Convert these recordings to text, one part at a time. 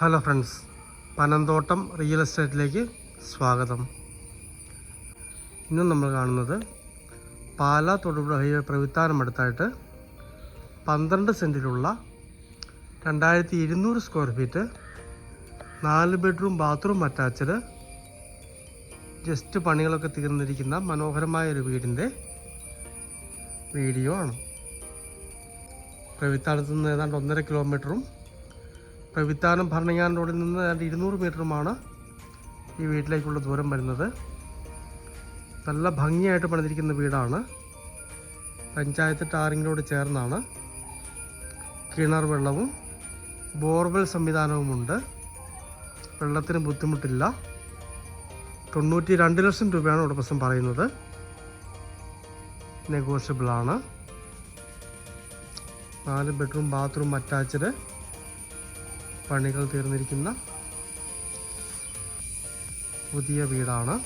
Hello friends Panamthottam real എസ്റ്റേറ്റിലേക്ക് സ്വാഗതം. ഇന്ന് നമ്മൾ കാണുന്നത് പാല തൊടുപുഴ ഹൈവേ പ്രവിത്താനമടുത്തായിട്ട് പന്ത്രണ്ട് സെന്റിലുള്ള രണ്ടായിരത്തി ഇരുന്നൂറ് സ്ക്വയർ ഫീറ്റ് നാല് ബെഡ്റൂം ബാത്റൂം അറ്റാച്ച്ഡ് ജസ്റ്റ് പണികളൊക്കെ തീർന്നിരിക്കുന്ന മനോഹരമായ ഒരു വീടിന്റെ വീഡിയോ ആണ്. പ്രവിത്താനത്ത് നിന്ന് ഏതാണ്ട് ഒന്നര കിലോമീറ്ററും പ്രവിത്താനം ഭരണങ്ങാൻ റോഡിൽ നിന്ന് ഏതാണ്ട് ഇരുന്നൂറ് മീറ്ററുമാണ് ഈ വീട്ടിലേക്കുള്ള ദൂരം വരുന്നത്. നല്ല ഭംഗിയായിട്ട് പണിതിരിക്കുന്ന വീടാണ്. പഞ്ചായത്ത് ടാറിങ്ങിനോട് ചേർന്നാണ്. കിണർ വെള്ളവും ബോർവെൽ സംവിധാനവുമുണ്ട്. വെള്ളത്തിന് ബുദ്ധിമുട്ടില്ല. തൊണ്ണൂറ്റി രണ്ട് ലക്ഷം രൂപയാണ് ഉടമസ്ഥൻ പറയുന്നത്. നെഗോഷ്യബിളാണ്. നാല് ബെഡ്റൂം ബാത്റൂം അറ്റാച്ച്ഡ്. പണികൾ തീർന്നിരിക്കുന്ന പുതിയ വീടാണ്.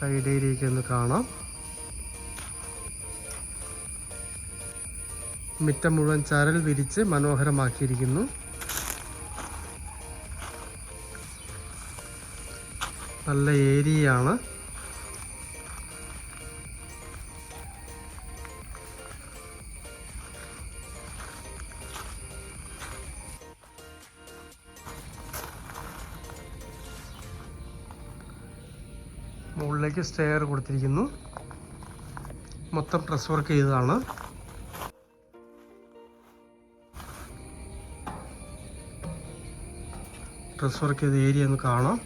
സൈഡ് ഏരിയയ്ക്ക് ഒന്ന് കാണാം. മിറ്റം മുഴുവൻ ചരൽ വിരിച്ച് മനോഹരമാക്കിയിരിക്കുന്നു. നല്ല ഏരിയയാണ്. മുകളിലേക്ക് സ്റ്റെയർ കൊടുത്തിരിക്കുന്നു. മൊത്തം ഡ്രസ് വർക്ക് ചെയ്തതാണ്. ഡ്രസ് വർക്ക് ചെയ്ത ഏരിയ ഒന്ന് കാണാം.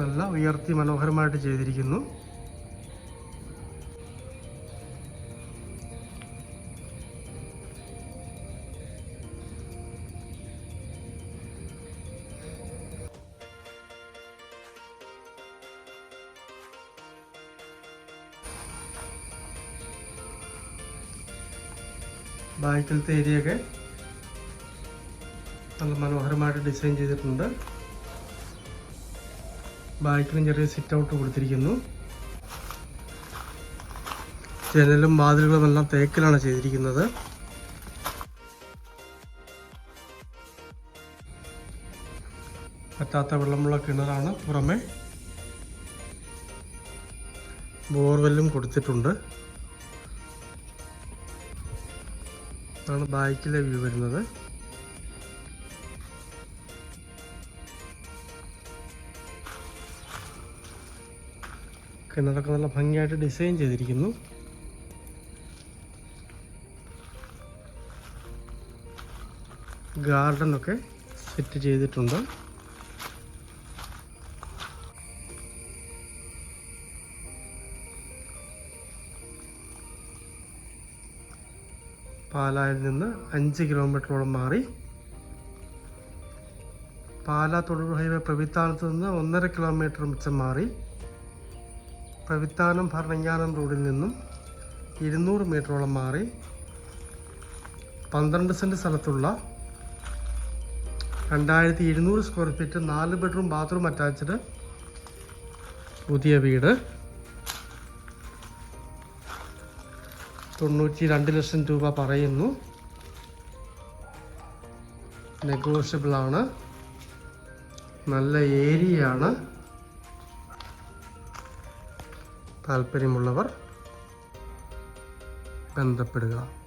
നല്ല ഉയർത്തി മനോഹരമായിട്ട് ചെയ്തിരിക്കുന്നു. ബാക്കിലത്തെ ഏരിയയൊക്കെ നല്ല മനോഹരമായിട്ട് ഡിസൈൻ ചെയ്തിട്ടുണ്ട്. ബാക്കിലും ചെറിയ സിറ്റ് ഔട്ട് കൊടുത്തിരിക്കുന്നു. ജനലും വാതിലുകളും എല്ലാം തേക്കിലാണ് ചെയ്തിരിക്കുന്നത്. പറ്റാത്ത വെള്ളമുള്ള കിണറാണ് പുറമെ. ബോർവെല്ലും കൊടുത്തിട്ടുണ്ട്. ഇതാണ് ബാക്കിലെ വ്യൂ വരുന്നത്. കിണറൊക്കെ നല്ല ഭംഗിയായിട്ട് ഡിസൈൻ ചെയ്തിരിക്കുന്നു. ഗാർഡനൊക്കെ സെറ്റ് ചെയ്തിട്ടുണ്ട്. പാലായിൽ നിന്ന് അഞ്ച് കിലോമീറ്ററോളം മാറി പാല തൊടൂർ ഹൈവേ പ്രവിത്താനത്ത് നിന്ന് ഒന്നര കിലോമീറ്റർ മിച്ചം മാറി പ്രവിത്താനം ഭരണങ്ങാനം റോഡിൽ നിന്നും ഇരുന്നൂറ് മീറ്ററോളം മാറി പന്ത്രണ്ട് സെന്റ് സ്ഥലത്തുള്ള രണ്ടായിരത്തി ഇരുന്നൂറ് സ്ക്വയർ ഫീറ്റ് നാല് ബെഡ്റൂം ബാത്റൂം അറ്റാച്ച്ഡ് പുതിയ വീട്. തൊണ്ണൂറ്റി രണ്ട് ലക്ഷം രൂപ പറയുന്നു. നെഗോഷ്യബിൾ ആണ് നല്ല ഏരിയയാണ്. താല്പര്യമുള്ളവർ ബന്ധപ്പെടുക.